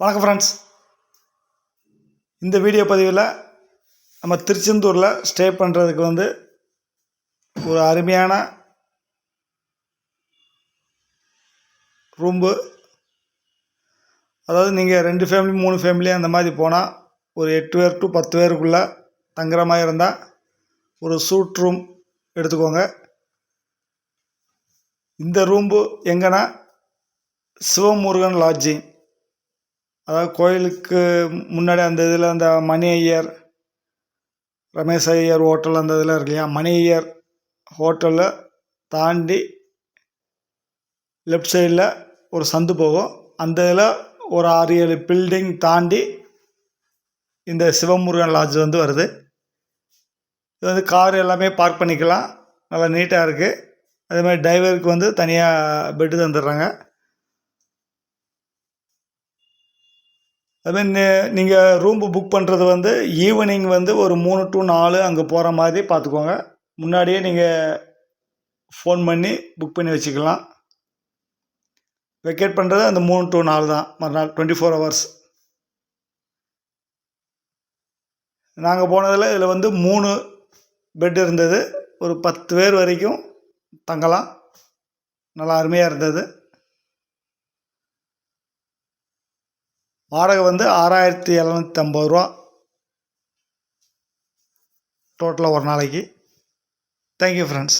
வணக்கம் ஃப்ரெண்ட்ஸ் இந்த வீடியோ பதிவில் நம்ம திருச்செந்தூரில் ஸ்டே பண்ணுறதுக்கு வந்து ஒரு அருமையான ரூம்பு அதாவது நீங்கள் ரெண்டு ஃபேமிலி மூணு ஃபேமிலி அந்த மாதிரி போனால் ஒரு எட்டு பேர் டு பத்து பேருக்குள்ளே தங்குற மாதிரி இருந்தால் ஒரு சூட் ரூம் எடுத்துக்கோங்க. இந்த ரூம்பு எங்கன்னா சிவமுருகன் லாட்ஜிங் அதாவது கோயிலுக்கு முன்னாடி அந்த இதில் அந்த மணி ஐயர் ரமேஷ் ஐயர் ஹோட்டல் அந்த இதில் இருக்கு இல்லையா? மணி ஐயர் ஹோட்டலில் தாண்டி லெஃப்ட் சைடில் ஒரு சந்து போகும். அந்த இதில் ஒரு ஆறு ஏழு பில்டிங் தாண்டி இந்த சிவமுருகன் லாட்ஜ் வந்து வருது. இது வந்து கார் எல்லாமே பார்க் பண்ணிக்கலாம். நல்லா நீட்டாக இருக்குது அதே மாதிரி டிரைவருக்கு வந்து தனியாக பெட்டு தந்துடுறாங்க. அதுமாரி நீங்கள் ரூம்பு புக் பண்ணுறது வந்து ஈவினிங் வந்து ஒரு மூணு டு நாலு அங்கே போகிற மாதிரி பார்த்துக்கோங்க முன்னாடியே நீங்கள் ஃபோன் பண்ணி புக் பண்ணி வச்சுக்கலாம். வெக்கேட் பண்ணுறது அந்த மூணு டு நாலு தான் மறுநாள் டுவெண்ட்டி ஃபோர் ஹவர்ஸ் நாங்கள் போனதில் இதில் வந்து மூணு பெட் இருந்தது. ஒரு பத்து பேர் வரைக்கும் தங்கலாம். நல்லா அருமையாக இருந்தது. வாடகை வந்து ஆறாயிரத்தி எழுநூற்றி ஐம்பது ரூபா டோட்டலாக ஒரு நாளைக்கு. Thank you friends